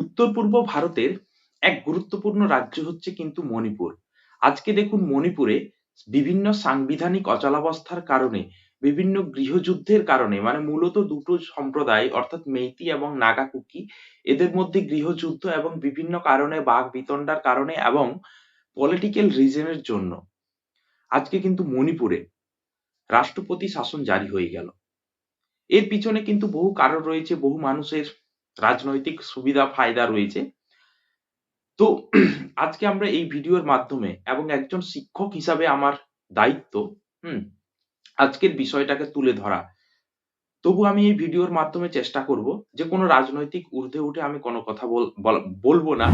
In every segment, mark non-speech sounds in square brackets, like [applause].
উত্তর পূর্ব ভারতের এক গুরুত্বপূর্ণ রাজ্য হচ্ছে কিন্তু মণিপুর। আজকে দেখুন মণিপুরে বিভিন্ন সাংবিধানিক অচলাবস্থার কারণে, বিভিন্ন গৃহযুদ্ধের কারণে মানে মূলত দুটো সম্প্রদায়, অর্থাৎ মেইতি এবং নাগা কুকি এদের মধ্যে গৃহযুদ্ধ এবং বিভিন্ন কারণে বাঘ বিতণ্ডার কারণে এবং পলিটিক্যাল রিজনের জন্য আজকে কিন্তু মণিপুরে রাষ্ট্রপতি শাসন জারি হয়ে গেল। এর পিছনে কিন্তু বহু কারণ রয়েছে, বহু মানুষের রাজনৈতিক সুবিধা, ফায়দা রয়েছে। তো [clears throat] আজকে আমরা এই ভিডিওর মাধ্যমে এবং একজন শিক্ষক হিসাবে আমার দায়িত্ব, হুম, আজকের বিষয়টাকে তুলে ধরা। তবু আমি এই ভিডিওর মাধ্যমে চেষ্টা করব যে কোনো রাজনৈতিক ঊর্ধ্বে উঠে আমি কোনো কথা বলব না।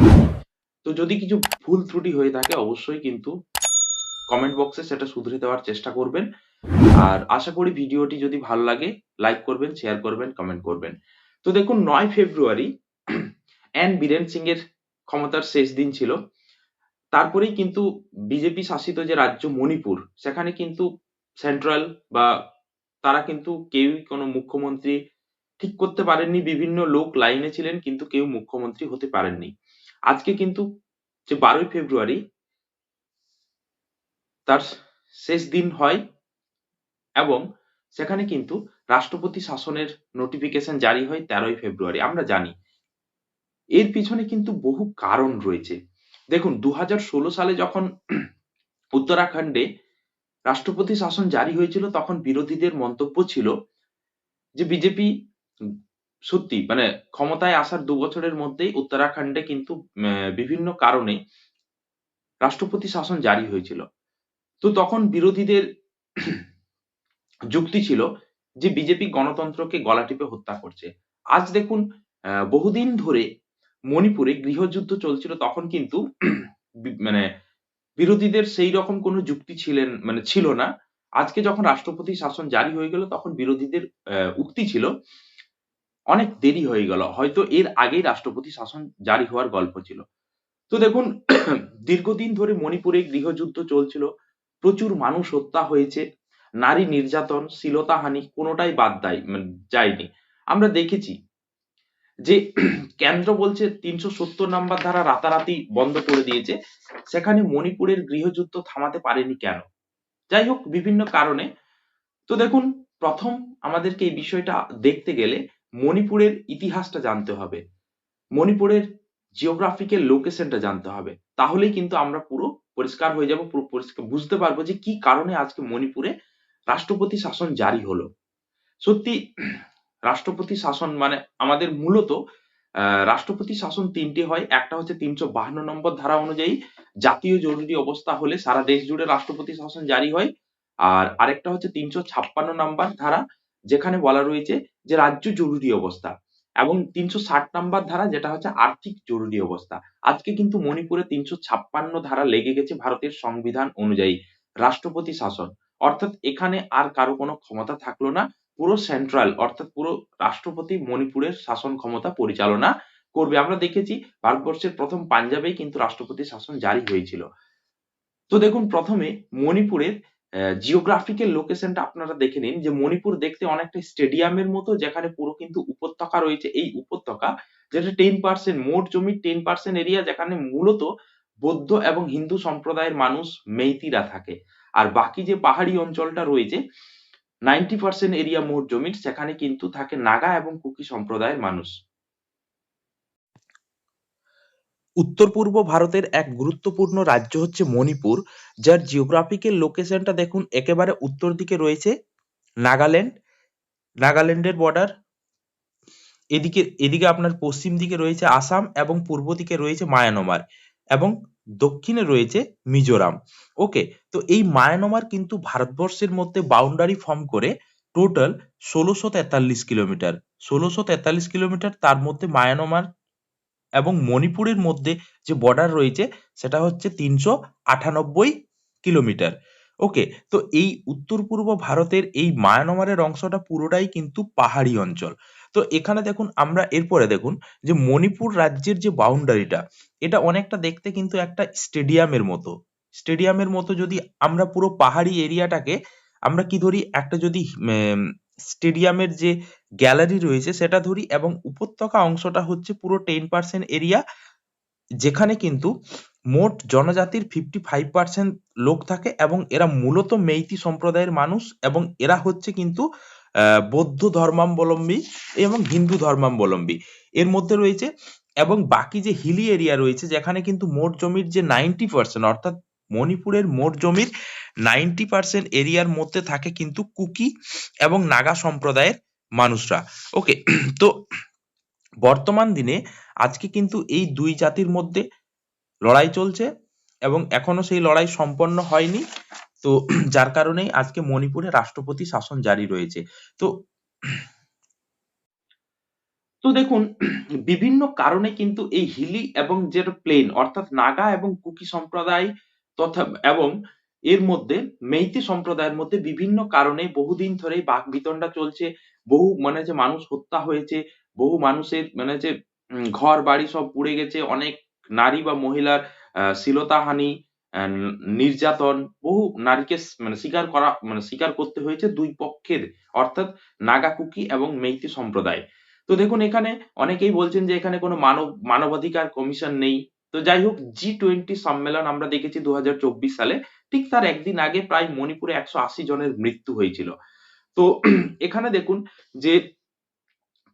তো যদি কিছু ভুল ত্রুটি হয়ে থাকে, অবশ্যই কিন্তু কমেন্ট বক্সে সেটা শুধরে দেওয়ার চেষ্টা করবেন। আর আশা করি ভিডিওটি যদি ভালো লাগে লাইক করবেন শেয়ার করবেন কমেন্ট করবেন। তো দেখুন, নয় ফেব্রুয়ারি এন বীরেন সিং এর ক্ষমতার শেষ দিন ছিল। তারপরেই কিন্তু বিজেপি শাসিত যে রাজ্য মণিপুর, সেখানে কিন্তু সেন্ট্রাল বা তারা কিন্তু কেউই কোনো মুখ্যমন্ত্রী ঠিক করতে পারেননি, বিভিন্ন লোক লাইনে ছিলেন, কিন্তু কেউ মুখ্যমন্ত্রী হতে পারেননি। আজকে কিন্তু যে বারোই ফেব্রুয়ারি, তার শেষ দিন হয় এবং সেখানে কিন্তু রাষ্ট্রপতি শাসনের নোটিফিকেশন জারি হয় তেরোই ফেব্রুয়ারি, আমরা জানি। এর পিছনে কিন্তু বহু কারণ রয়েছে। দেখুন দু হাজার ষোলো সালে যখন উত্তরাখণ্ডে রাষ্ট্রপতি শাসন জারি হয়েছিল, তখন বিরোধীদের মন্তব্য ছিল যে বিজেপি সত্যি মানে ক্ষমতায় আসার দু বছরের মধ্যেই উত্তরাখণ্ডে কিন্তু বিভিন্ন কারণে রাষ্ট্রপতি শাসন জারি হয়েছিল। তো তখন বিরোধীদের যুক্তি ছিল যে বিজেপি গণতন্ত্রকে গলা টিপে হত্যা করছে। আজ দেখুন বহুদিন ধরে মণিপুরে গৃহযুদ্ধ চলছিল, তখন কিন্তু মানে বিরোধীদের সেই রকম কোনো যুক্তি ছিলেন মানে ছিল না। আজকে যখন রাষ্ট্রপতি শাসন জারি হয়ে গেল, তখন বিরোধীদের উক্তি ছিল, অনেক দেরি হয়ে গেল। হয়তো এর আগেই রাষ্ট্রপতি শাসন জারি হওয়ার গল্প ছিল। তো দেখুন, [clears throat] দীর্ঘদিন ধরে মণিপুরে গৃহযুদ্ধ চলছিল, প্রচুর মানুষ হত্যা হয়েছে। নারী নির্যাতন, শ্লীলতাহানি কোনোটাই বাদ দেয় যায়নি। আমরা দেখেছি যে কেন্দ্র বলছে তিনশো সত্তর নাম্বার ধারা রাতারাতি বন্ধ করে দিয়েছে। সেখানে মণিপুরের গৃহযুদ্ধ থামাতে পারেনি কেন? যাই হোক, বিভিন্ন কারণে। তো দেখুন, প্রথম আমাদেরকে এই বিষয়টা দেখতে গেলে মণিপুরের ইতিহাসটা জানতে হবে। মণিপুরের জিওগ্রাফিক্যাল লোকেশনটা জানতে হবে। তাহলেই কিন্তু আমরা পুরো পরিষ্কার হয়ে যাব, পুরো পরিষ্কার, বুঝতে পারব যে কি কারণে আজকে মণিপুরে রাষ্ট্রপতি শাসন জারি হলো। সত্যি, রাষ্ট্রপতি শাসন মানে আমাদের মূলত রাষ্ট্রপতি শাসন তিনটি হয়। একটা হচ্ছে তিনশো বাহান্ন নম্বর ধারা অনুযায়ী জাতীয় জরুরি অবস্থা হলে সারা দেশ জুড়ে রাষ্ট্রপতি শাসন জারি হয়। আর আরেকটা হচ্ছে তিনশো ছাপ্পান্ন নম্বর ধারা, যেখানে বলা রয়েছে যে রাজ্য জরুরি অবস্থা। এবং তিনশো ষাট নাম্বার ধারা, যেটা হচ্ছে আর্থিক জরুরি অবস্থা। আজকে কিন্তু মণিপুরে তিনশো ছাপ্পান্ন ধারা লেগে গেছে ভারতের সংবিধান অনুযায়ী রাষ্ট্রপতি শাসন। অর্থাৎ এখানে আর কারও কোনো ক্ষমতা থাকল না। পুরো সেন্ট্রাল অর্থাৎ পুরো রাষ্ট্রপতি মণিপুরের শাসন ক্ষমতা পরিচালনা করবে। আমরা দেখেছি ভারতবর্ষের প্রথম পাঞ্জাবেই কিন্তু রাষ্ট্রপতি শাসন জারি হয়েছিল। তো দেখুন, প্রথমে মণিপুরের জিওগ্রাফিক্যাল লোকেশনটা আপনারা দেখে নিন যে মণিপুর দেখতে অনেকটা স্টেডিয়ামের মতো, যেখানে পুরো কিন্তু উপত্যকা রয়েছে। এই উপত্যকা যেটা টেন পার্সেন্ট মোট জমি টেন পার্সেন্ট এরিয়া যেখানে মূলত বৌদ্ধ এবং হিন্দু সম্প্রদায়ের মানুষ, মেইতিরা থাকে। আর বাকি যে পাহাড়ি অঞ্চলটা রয়েছে নাইনটি পার্সেন্ট এরিয়া মোট জমির সেখানে কিন্তু থাকে নাগা এবং কুকি সম্প্রদায়ের মানুষ। উত্তর পূর্ব ভারতের এক গুরুত্বপূর্ণ রাজ্য হচ্ছে মণিপুর, যার জিওগ্রাফিক্যাল লোকেশনটা দেখুন একেবারে উত্তর দিকে রয়েছে, নাগাল্যান্ড, নাগাল্যান্ডের বর্ডার এদিকে এদিকে আপনার পশ্চিম দিকে রয়েছে আসাম এবং পূর্ব দিকে রয়েছে মায়ানমার এবং দক্ষিণে রয়েছে মিজোরাম। ওকে তো এই মায়ানমার কিন্তু ভারতবর্ষের মধ্যে বাউন্ডারি ফর্ম করে টোটাল ষোলোশো তেতাল্লিশ কিলোমিটার। ষোলোশো তেতাল্লিশ কিলোমিটার তার মধ্যে মায়ানমার এবং মণিপুরের মধ্যে যে বর্ডার রয়েছে, সেটা হচ্ছে তিনশো আটানব্বই কিলোমিটার। ওকে তো এই উত্তর পূর্ব ভারতের এই মায়ানমারের অংশটা পুরোটাই কিন্তু পাহাড়ি অঞ্চল। তো এখানে দেখুন, আমরা এরপরে দেখুন যে মণিপুর রাজ্যের যে বাউন্ডারিটা, এটা অনেকটা দেখতে কিন্তু একটা স্টেডিয়ামের মতো। স্টেডিয়ামের মতো যদি আমরা পুরো পাহাড়ি এরিয়াটাকে, আমরা কি ধরি, একটা যদি স্টেডিয়ামের যে গ্যালারি রয়েছে সেটা ধরি এবং উপত্যকা অংশটা হচ্ছে পুরো টেন পার্সেন্ট এরিয়া, যেখানে কিন্তু মোট জনজাতির ফিফটি ফাইভ পার্সেন্ট লোক থাকে এবং এরা মূলত মেইতি সম্প্রদায়ের মানুষ এবং এরা হচ্ছে কিন্তু বৌদ্ধ ধর্মাবলম্বী এবং হিন্দু ধর্মাবলম্বী। এর মধ্যে রয়েছে এবং বাকি যে হিলি এরিয়া রয়েছে, যেখানে কিন্তু মোট জমির যে নাইনটি পার্সেন্ট অর্থাৎ মণিপুরের মোট জমির নাইনটি পার্সেন্ট এরিয়ার মধ্যে থাকে কিন্তু কুকি এবং নাগা সম্প্রদায়ের মানুষরা। ওকে, [clears throat] তো বর্তমান দিনে আজকে কিন্তু এই দুই জাতির মধ্যে লড়াই চলছে এবং এখনও সেই লড়াই সম্পন্ন হয়নি। তো [clears throat] যার কারণেই আজকে মণিপুরে রাষ্ট্রপতি শাসন জারি রয়েছে। তো [clears throat] তো দেখুন, [clears throat] বিভিন্ন কারণে কিন্তু এই হিলি এবং যে প্লেন অর্থাৎ নাগা এবং কুকি সম্প্রদায় তথা এবং এর মধ্যে, মেইতি সম্প্রদায়ের মধ্যে বিভিন্ন কারণে বহুদিন ধরেই বাক বিতণ্ডা চলছে, বহু মানে যে মানুষ হত্যা হয়েছে, বহু মানুষের মানে যে ঘর বাড়ি সব পুড়ে গেছে, অনেক নারী বা মহিলার শ্লীলতাহানি নির্যাতন, বহু নারীকে মানে স্বীকার করা মানে স্বীকার করতে হয়েছে দুই পক্ষের, অর্থাৎ নাগা কুকি এবং মেইতি সম্প্রদায়। তো দেখুন এখানে অনেকেই বলছেন যে এখানে কোনো মানব, মানবাধিকার কমিশন নেই। তো যাই হোক জি টোয়েন্টি সম্মেলন আমরা দেখেছি দু হাজার চব্বিশ সালে। ঠিক তার একদিন আগে প্রায় মণিপুরে একশো আশি জনের মৃত্যু হয়েছিল। তো [clears throat] এখানে দেখুন যে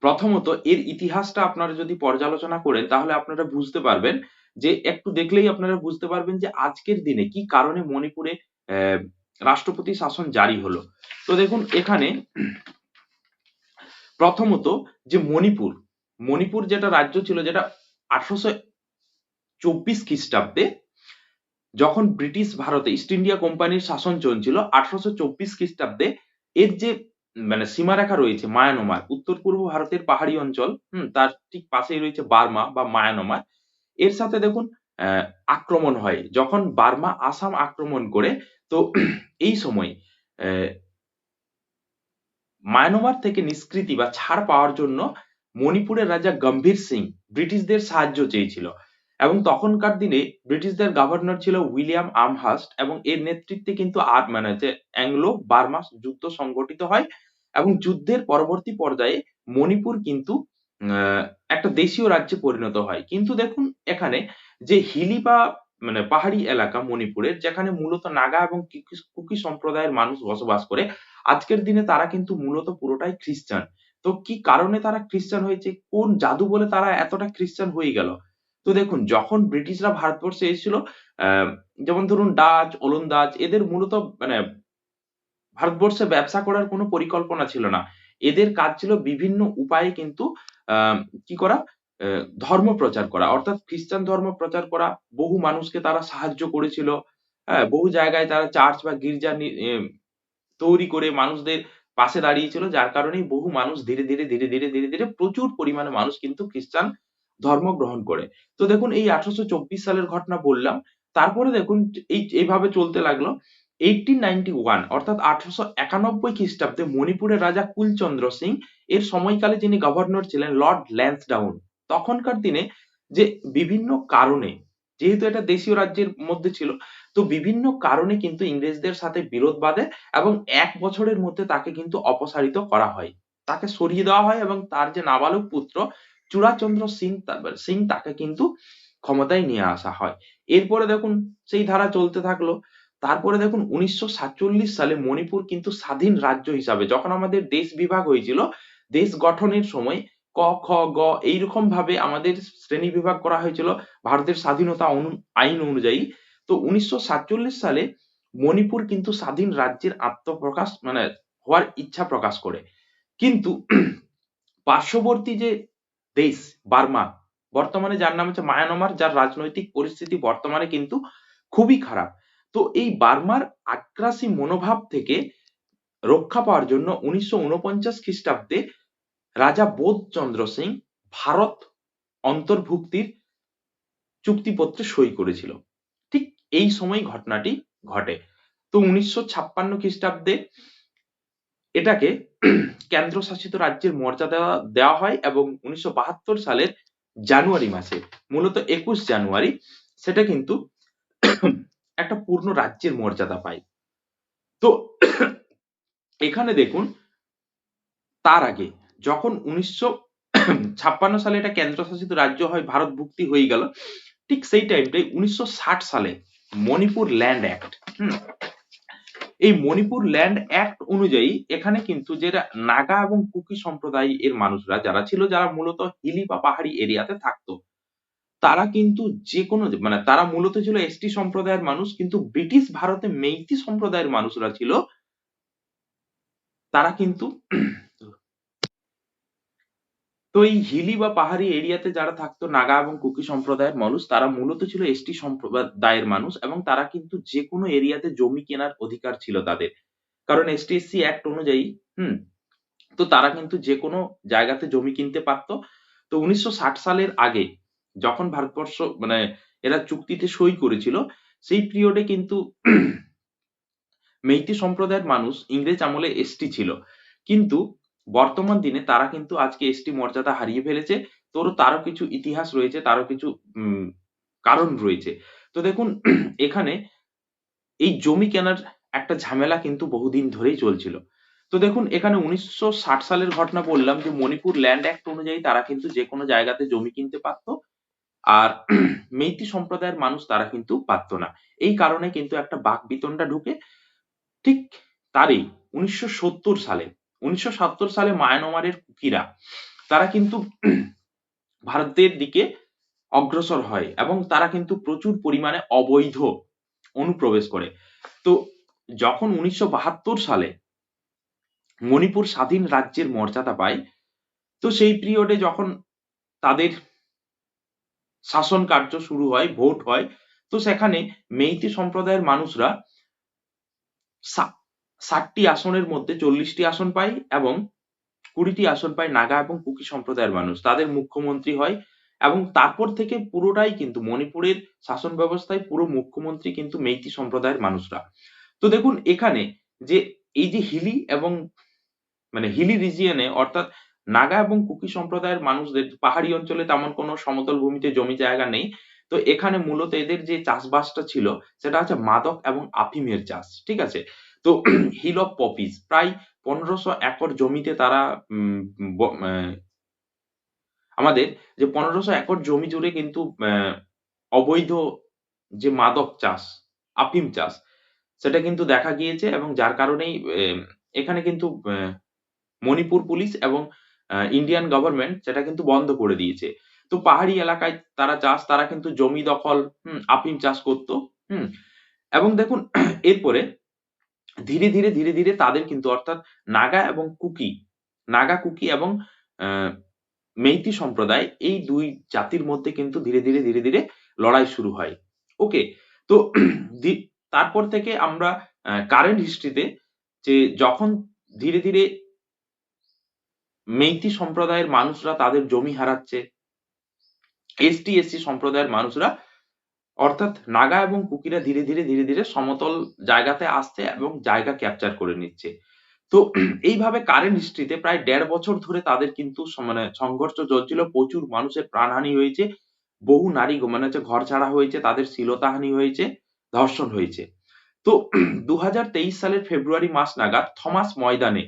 প্রথমত এর ইতিহাসটা আপনারা যদি পর্যালোচনা করেন, তাহলে আপনারা বুঝতে পারবেন যে একটু দেখলেই আপনারা বুঝতে পারবেন যে আজকের দিনে কি কারণে মণিপুরে রাষ্ট্রপতি শাসন জারি হলো। তো দেখুন, এখানে প্রথমত যে মণিপুর মণিপুর যেটা রাজ্য ছিল যেটা আঠারোশো চব্বিশ খ্রিস্টাব্দে যখন ব্রিটিশ ভারতে, ইস্ট ইন্ডিয়া কোম্পানির শাসন চলছিল, আঠারোশো চব্বিশ খ্রিস্টাব্দে এর যে মানে সীমারেখা রয়েছে মায়ানমার উত্তর পূর্ব ভারতের পাহাড়ি অঞ্চল, হম, তার ঠিক পাশেই রয়েছে বার্মা বা মায়ানমার এর সাথে দেখুন আক্রমণ হয়। যখন বার্মা আসাম আক্রমণ করে, তো এই সময় মায়ানমার থেকে নিষ্কৃতি বা ছাড় পাওয়ার জন্য মণিপুরের রাজা গম্ভীর সিং ব্রিটিশদের সাহায্য চেয়েছিল। এবং তখনকার দিনে ব্রিটিশদের গভর্নর ছিল উইলিয়াম আমহাস্ট এবং এর নেতৃত্বে কিন্তু আর মানে যে অ্যাংলো বার্মা যুদ্ধ সংগঠিত হয় এবং যুদ্ধের পরবর্তী পর্যায়ে মণিপুর কিন্তু একটা দেশীয় রাজ্যে পরিণত হয়। কিন্তু দেখুন, এখানে যে হিলি বা মানে পাহাড়ি এলাকা মণিপুরের যেখানে মূলত নাগা এবং কুকি সম্প্রদায়ের মানুষ বসবাস করে, আজকের দিনে তারা কিন্তু মূলত পুরোটাই খ্রিস্টান। তো কি কারণে তারা খ্রিস্টান হয়েছে? কোন জাদু বলে তারা এতটা খ্রিস্টান হয়ে গেল? তো দেখুন, যখন ব্রিটিশরা ভারতবর্ষে এসেছিল যেমন ধরুন ডাচ, ওলন্দাজ, এদের মূলত মানে ভারতবর্ষে ব্যবসা করার কোনো পরিকল্পনা ছিল না। এদের কাজ ছিল বিভিন্ন উপায়ে কিন্তু কি করা? ধর্ম প্রচার করা। অর্থাৎ খ্রিস্টান ধর্ম প্রচার করা। বহু মানুষকে তারা সাহায্য করেছিল। হ্যাঁ বহু জায়গায় তারা চার্চ বা গির্জা তৈরি করে মানুষদের পাশে দাঁড়িয়েছিল, যার কারণেই বহু মানুষ ধীরে ধীরে ধীরে ধীরে ধীরে ধীরে প্রচুর পরিমাণে মানুষ কিন্তু খ্রিস্টান ধর্ম গ্রহণ করে। তো দেখুন, এই আঠারোশো চব্বিশ সালের ঘটনা বললাম। তারপরে দেখুন, এই, এইভাবে চলতে লাগল। এইটিন নাইনটি ওয়ান অর্থাৎ আঠারোশো একানব্বই খ্রিস্টাব্দে মণিপুরের রাজা কুলচন্দ্র সিং, এর সময়কালে যিনি গভর্নর ছিলেন লর্ড ল্যান্সডাউন তখনকার দিনে যে বিভিন্ন কারণে, যেহেতু এটা দেশীয় রাজ্যের মধ্যে ছিল, তো বিভিন্ন কারণে কিন্তু ইংরেজদের সাথে বিরোধ বাঁধে এবং এক বছরের মধ্যে তাকে কিন্তু অপসারিত করা হয়। তাকে সরিয়ে দেওয়া হয় এবং তার যে নাবালক পুত্র চূড়াচন্দ্র সিং সিং তাকে কিন্তু ক্ষমতায় নিয়ে আসা হয়। এরপরে দেখুন, সেই ধারা চলতে থাকল। তারপরে দেখুন উনিশশো সাতচল্লিশ সালে মণিপুর কিন্তু স্বাধীন রাজ্য হিসাবে, যখন আমাদের দেশ বিভাগ হয়েছিল, দেশ গঠনের সময় ক, খ, গ এইরকম ভাবে আমাদের শ্রেণি বিভাগ করা হয়েছিল, ভারতের স্বাধীনতা আইন অনুযায়ী। তো উনিশশো সাতচল্লিশ সালে মণিপুর কিন্তু স্বাধীন রাজ্যের আত্মপ্রকাশ মানে হওয়ার ইচ্ছা প্রকাশ করে। কিন্তু [clears throat] পার্শ্ববর্তী যে দেশ, বার্মা, বর্তমানে যার নাম হচ্ছে মায়ানমার, যার রাজনৈতিক পরিস্থিতি বর্তমানে কিন্তু খুবই খারাপ। তো এই বার্মার আগ্রাসী মনোভাব থেকে রক্ষা পাওয়ার জন্য উনিশশো উনপঞ্চাশ খ্রিস্টাব্দে রাজা বোধচন্দ্র সিং ভারত অন্তর্ভুক্তির চুক্তিপত্রে সই করেছিল। ঠিক এই সময় ঘটনাটি ঘটে। তো উনিশশো ছাপ্পান্ন খ্রিস্টাব্দে এটাকে কেন্দ্রশাসিত রাজ্যের মর্যাদা দেওয়া হয় এবং উনিশশো বাহাত্তর সালের জানুয়ারি মাসে, মূলত একুশ জানুয়ারি, সেটা কিন্তু একটা পূর্ণ রাজ্যের মর্যাদা পায় তো এখানে দেখুন, তার আগে যখন উনিশশো ছাপ্পান্ন সালে এটা কেন্দ্রশাসিত রাজ্য হয়, ভারত ভুক্তি হয়ে গেল, ঠিক সেই টাইমটাই উনিশশো ষাট সালে মণিপুর ল্যান্ড অ্যাক্ট এই মণিপুর ল্যান্ড অ্যাক্ট অনুযায়ী এখানে কিন্তু যেটা নাগা এবং কুকি সম্প্রদায় এর মানুষরা, যারা ছিল, যারা মূলত হিলি বা পাহাড়ি এরিয়াতে থাকতো তারা কিন্তু যে কোনো মানে তারা মূলত ছিল এসটি সম্প্রদায়ের মানুষ, কিন্তু ব্রিটিশ ভারতে মেইতি সম্প্রদায়ের মানুষরা ছিল। তারা কিন্তু তো এই হিলি বা পাহাড়ি এরিয়াতে যারা থাকতো, নাগা এবং কুকি সম্প্রদায়ের মানুষ, তারা মূলত ছিল এসটি সম্প্রদায়ের মানুষ এবং তারা কিন্তু যে কোনো এরিয়াতে জমি কেনার অধিকার ছিল তাদের। কারণ এসটি এসসি অ্যাক্ট অনুযায়ী, হুম, তো তারা কিন্তু যে কোনো জায়গাতে জমি কিনতে পারতো। তো উনিশশো ষাট সালের আগে যখন ভারতবর্ষ মানে এরা চুক্তিতে সই করেছিল, সেই পিরিয়ডে কিন্তু [clears throat] মেইতি সম্প্রদায়ের মানুষ ইংরেজ আমলে এসটি ছিল। কিন্তু বর্তমান দিনে তারা কিন্তু আজকে এসটি মর্যাদা হারিয়ে ফেলেছে। তোর তারও কিছু ইতিহাস রয়েছে, তারও কিছু কারণ রয়েছে। তো দেখুন, [clears throat] এখানে এই জমি কেনার একটা ঝামেলা কিন্তু বহুদিন ধরেই চলছিল। তো দেখুন, এখানে উনিশশো ষাট সালের ঘটনা বললাম যে, মণিপুর ল্যান্ড অ্যাক্ট অনুযায়ী তারা কিন্তু যে কোনো জায়গাতে জমি কিনতে পারত। আর [clears throat] মেইতি সম্প্রদায়ের মানুষ তারা কিন্তু পারত না। এই কারণে কিন্তু একটা বাক বিতণ্ডা ঢুকে ঠিক তারই উনিশশো সত্তর সালে, উনিশশো সালে মায়ানমারের কুকিরা তারা কিন্তু [clears throat] ভারতের দিকে অগ্রসর হয় এবং তারা কিন্তু প্রচুর পরিমাণে অবৈধ অনুপ্রবেশ করে। তো যখন উনিশশো বাহাত্তর সালে মণিপুর স্বাধীন রাজ্যের মর্যাদা পায়, তো সেই পিরিয়ডে যখন তাদের শাসন কার্য শুরু হয়, ভোট হয়। তো সেখানে মেইতি সম্প্রদায়ের মানুষরা ষাটটি আসনের মধ্যে চল্লিশটি আসন পায় এবং কুড়িটি আসন পায় নাগা এবং কুকি সম্প্রদায়ের মানুষ। তাদের মুখ্যমন্ত্রী হয় এবং তারপর থেকে পুরোটাই কিন্তু মণিপুরের শাসন ব্যবস্থায় পুরো মুখ্যমন্ত্রী কিন্তু মেইতি সম্প্রদায়ের মানুষরা। তো দেখুন, এখানে যে এই যে হিলি এবং মানে হিলি রিজিয়নে অর্থাৎ নাগা এবং কুকি সম্প্রদায়ের মানুষদের পাহাড়ি অঞ্চলে তেমন কোনো সমতল ভূমিতে জমি জায়গা নেই। তো এখানে মূলত এদের যে চাষবাসটা ছিল, সেটা হচ্ছে মাদক এবং আফিমের চাষ, ঠিক আছে? তো [clears throat] হিল অফ পপিস, প্রায় পনেরোশো একর জমিতে তারা আমাদের যে পনেরোশো একর জমি জুড়ে কিন্তু অবৈধ যে মাদক চাষ, আফিম চাষ, সেটা কিন্তু দেখা গিয়েছে এবং যার কারণেই এখানে কিন্তু মণিপুর পুলিশ এবং ইন্ডিয়ান গভর্নমেন্ট সেটা কিন্তু বন্ধ করে দিয়েছে। তো পাহাড়ি এলাকায় তারা চাষ, তারা কিন্তু জমি দখল আফিম চাষ করতো, হম। এবং দেখুন, [clears throat] এরপরে ধীরে ধীরে ধীরে ধীরে তাদের কিন্তু অর্থাৎ নাগা এবং কুকি, নাগা কুকি এবং মেইতি সম্প্রদায় এই দুই জাতির মধ্যে কিন্তু ধীরে ধীরে ধীরে ধীরে লড়াই শুরু হয়। ওকে, তো [clears throat] তারপর থেকে আমরা কারেন্ট হিস্ট্রিতে যে যখন ধীরে ধীরে মেইতি সম্প্রদায়ের মানুষরা তাদের জমি হারাচ্ছে। এসটি এসসি সম্প্রদায়ের মানুষরা, অর্থাৎ নাগা এবং কুকিরা ধীরে ধীরে ধীরে ধীরে সমতল জায়গাতে আসছে এবং জায়গা ক্যাপচার করে নিচ্ছে। তো এইভাবে কারেন্ট হিস্ট্রিতে প্রায় দেড় বছর ধরে তাদের কিন্তু মানে সংঘর্ষ চলছিল। প্রচুর মানুষের প্রাণহানি হয়েছে। বহু নারী মানে হচ্ছে ঘর ছাড়া হয়েছে, তাদের শ্লীলতাহানি হয়েছে, ধর্ষণ হয়েছে। তো দু হাজার তেইশ সালের ফেব্রুয়ারি মাস নাগাদ থমাস ময়দানে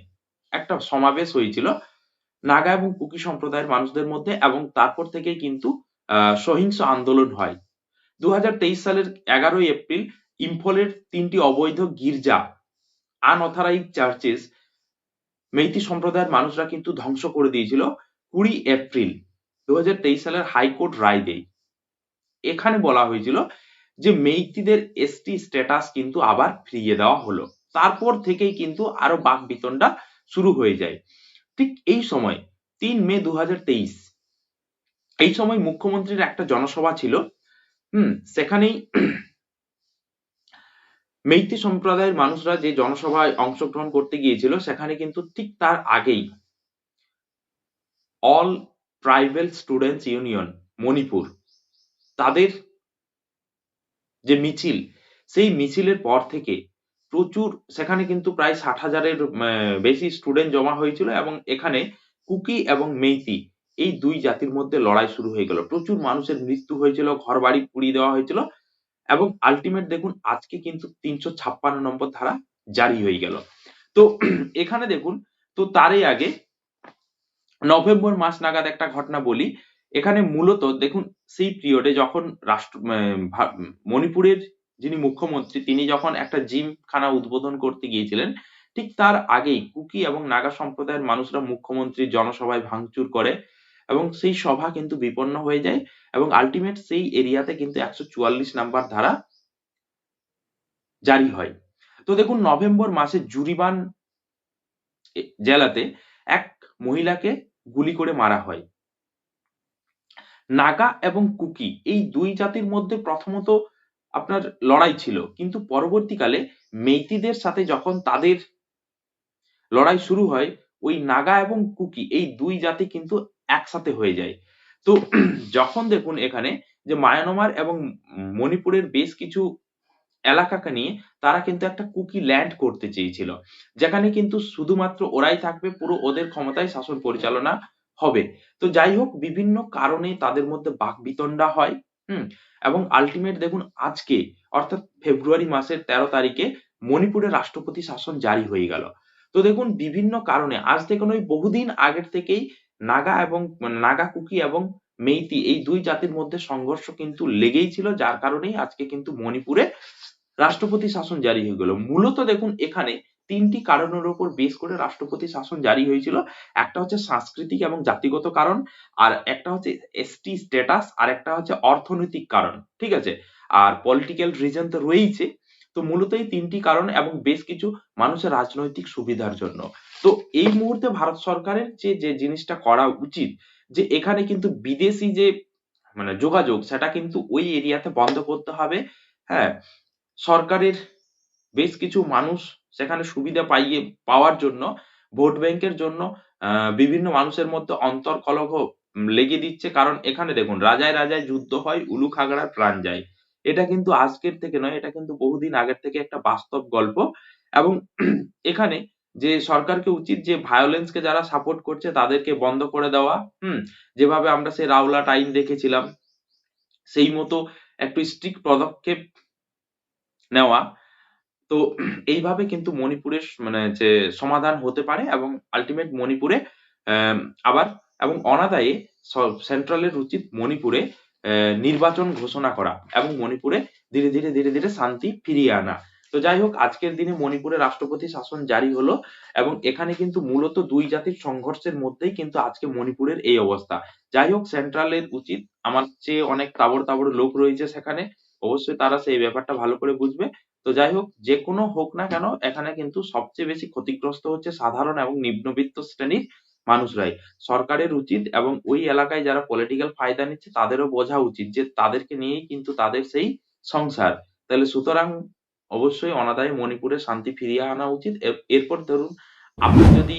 একটা সমাবেশ হয়েছিল। নাগা এবং কুকি সম্প্রদায়ের মানুষদের মধ্যে এবং তারপর থেকেই কিন্তু সহিংস আন্দোলন হয়। দুহাজার তেইশ সালের এগারোই এপ্রিল ইম্ফলের তিনটি অবৈধ গির্জা, আনঅথরাইজ চার্চেস, মেইতি সম্প্রদায়ের মানুষরা কিন্তু ধ্বংস করে দিয়েছিল কুড়ি এপ্রিল দু হাজার তেইশ সালের হাইকোর্ট রায় দেয় এখানে বলা হয়েছিল যে মেইতিদের এসটি স্ট্যাটাস কিন্তু আবার ফিরিয়ে দেওয়া হলো। তারপর থেকেই কিন্তু আরও বাক বিতণ্ডা শুরু হয়ে যায়। ঠিক এই সময়, তিন মে দু হাজার তেইশ, এই সময় মুখ্যমন্ত্রীর একটা জনসভা ছিল। হম, সেখানেই মেইতি সম্প্রদায়ের মানুষরা যে জনসভায় অংশগ্রহণ করতে গিয়েছিল, সেখানে কিন্তু ঠিক তার আগেই all tribal students union, Manipur, তাদের যে মিছিল, সেই মিছিলের পর থেকে প্রচুর, সেখানে কিন্তু প্রায় ষাট হাজারের বেশি স্টুডেন্ট জমা হয়েছিল এবং এখানে কুকি এবং মেইতি এই দুই জাতির মধ্যে লড়াই শুরু হয়ে গেল। প্রচুর মানুষের মৃত্যু হয়েছিল ঘর বাড়ি পুড়িয়ে দেওয়া হয়েছিল এবং আলটিমেট দেখুন আজকে কিন্তু তিনশো ছাপ্পান্ন নম্বর ধারা জারি হয়ে গেল। তো [clears throat] এখানে দেখুন, তো তারই আগে নভেম্বর মাস নাগাদ একটা ঘটনা বলি। এখানে মূলত দেখুন সেই পিরিয়ডে যখন রাষ্ট্র মণিপুরের যিনি মুখ্যমন্ত্রী, তিনি যখন একটা জিমখানা উদ্বোধন করতে গিয়েছিলেন, ঠিক তার আগেই কুকি এবং নাগা সম্প্রদায়ের মানুষরা মুখ্যমন্ত্রীর জনসভায় ভাঙচুর করে এবং সেই সভা কিন্তু বিপন্ন হয়ে যায় এবং আলটিমেট সেই এরিয়াতে কিন্তু একশো চুয়াল্লিশ নাম্বার ধারা জারি হয়। তো দেখুন, নভেম্বর মাসে জুরিবান জেলাতে এক মহিলাকে গুলি করে মারা হয়। নাগা এবং কুকি এই দুই জাতির মধ্যে প্রথমত আপনার লড়াই ছিল। কিন্তু পরবর্তীকালে মেইতিদের সাথে যখন তাদের লড়াই শুরু হয়, ওই নাগা এবং কুকি এই দুই জাতি কিন্তু একসাথে হয়ে যায়। তো [clears throat] যখন দেখুন এখানে যে মায়ানমার এবং মণিপুরের বেশ কিছু এলাকাকে নিয়ে তারা কিন্তু একটা কুকি ল্যান্ড করতে চেয়েছিল, যেখানে কিন্তু শুধুমাত্র ওরাই থাকবে, পুরো ওদের ক্ষমতায় শাসন পরিচালনা হবে। তো যাই হোক, বিভিন্ন কারণে তাদের মধ্যে বাকবিতণ্ডা হয়। হুম, এবং আলটিমেট দেখুন আজকে, অর্থাৎ ফেব্রুয়ারি মাসের তেরো তারিখে মণিপুরে রাষ্ট্রপতি শাসন জারি হয়ে গেল। তো দেখুন বিভিন্ন কারণে, আজ দেখুন ওই বহুদিন আগের থেকেই নাগা এবং মানে নাগা কুকি এবং মেইতি এই দুই জাতির মধ্যে সংঘর্ষ কিন্তু লেগেই ছিল, যার কারণেই আজকে কিন্তু মণিপুরে রাষ্ট্রপতি শাসন জারি হয়ে গেল। মূলত দেখুন এখানে তিনটি কারণের উপর বেশ করে রাষ্ট্রপতি শাসন জারি হয়েছিল। একটা হচ্ছে সাংস্কৃতিক এবং জাতিগত কারণ, আর একটা হচ্ছে এসটি স্ট্যাটাস আর একটা হচ্ছে অর্থনৈতিক কারণ, ঠিক আছে? আর পলিটিক্যাল রিজন তো রয়েইছে। তো মূলত এই তিনটি কারণ এবং বেশ কিছু মানুষের রাজনৈতিক সুবিধার জন্য। তো এই মুহূর্তে ভারত সরকারের যে যে জিনিসটা করা উচিত, যে এখানে কিন্তু বিদেশি যে মানে যোগাযোগ, সেটা কিন্তু ওই এরিয়াতে বন্ধ করতে হবে। হ্যাঁ সরকারের বেশ কিছু মানুষ সেখানে সুবিধা পাইয়ে পাওয়ার জন্য ভোট ব্যাংকের জন্য বিভিন্ন মানুষের মধ্যে অন্তর্কলহ উম, লেগে দিচ্ছে। কারণ এখানে দেখুন রাজায় রাজায় যুদ্ধ হয় উলু খাগড়ার প্রাণ যায়। এটা কিন্তু আজকের থেকে নয় এটা কিন্তু বহুদিন আগের থেকে একটা বাস্তব গল্প। এবং এখানে যে সরকারকে উচিত যে ভায়োলেন্স কে যারা সাপোর্ট করছে তাদেরকে বন্ধ করে দেওয়া হুম যেভাবে আমরা সেই রাওলাট টাইম দেখেছিলাম সেই মতো একটু স্ট্রিক্ট পদক্ষেপ নেওয়া তো এইভাবে কিন্তু মণিপুরের মানে যে সমাধান হতে পারে এবং আলটিমেট মণিপুরে আবার এবং অনাদায়ে সেন্ট্রালের উচিত মণিপুরে নির্বাচন ঘোষণা করা এবং মণিপুরে ধীরে ধীরে ধীরে ধীরে শান্তি ফিরিয়ে আনা। তো যাই হোক, আজকের দিনে মণিপুরে রাষ্ট্রপতি শাসন জারি হলো এবং এখানে কিন্তু মূলত দুই জাতির সংঘর্ষের মধ্যেই কিন্তু আজকে মণিপুরের এই অবস্থা। যাই হোক সেন্ট্রালের উচিত, আমার চেয়ে অনেক তাবড় তাবড় লোক রয়েছে সেখানে, অবশ্যই তারা সেই ব্যাপারটা ভালো করে বুঝবে। তো যাই হোক যে কোনো হোক না কেন, এখানে কিন্তু সবচেয়ে বেশি ক্ষতিগ্রস্ত হচ্ছে সাধারণ এবং নিম্নবিত্ত শ্রেণির মানুষরাই। সরকারের উচিত এবং ওই এলাকায় যারা পলিটিক্যাল ফায়দা নিচ্ছে, তাদেরও বোঝা উচিত যে তাদেরকে নিয়েই কিন্তু তাদের সেই সংসার। তাহলে সুতরাং অবশ্যই অনাদায়ে মণিপুরে শান্তি ফিরিয়ে আনা উচিত। এরপর ধরুন, আপনি যদি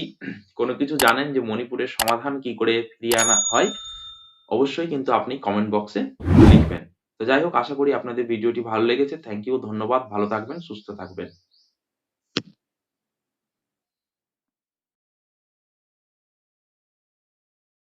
কোনো কিছু জানেন যে মণিপুরের সমাধান কি করে ফিরিয়ে আনা হয়, অবশ্যই কিন্তু আপনি কমেন্ট বক্সে লিখবেন। তো যাই হোক, আশা করি আপনাদের ভিডিওটি ভালো লেগেছে। থ্যাংক ইউ ধন্যবাদ, ভালো থাকবেন, সুস্থ থাকবেন।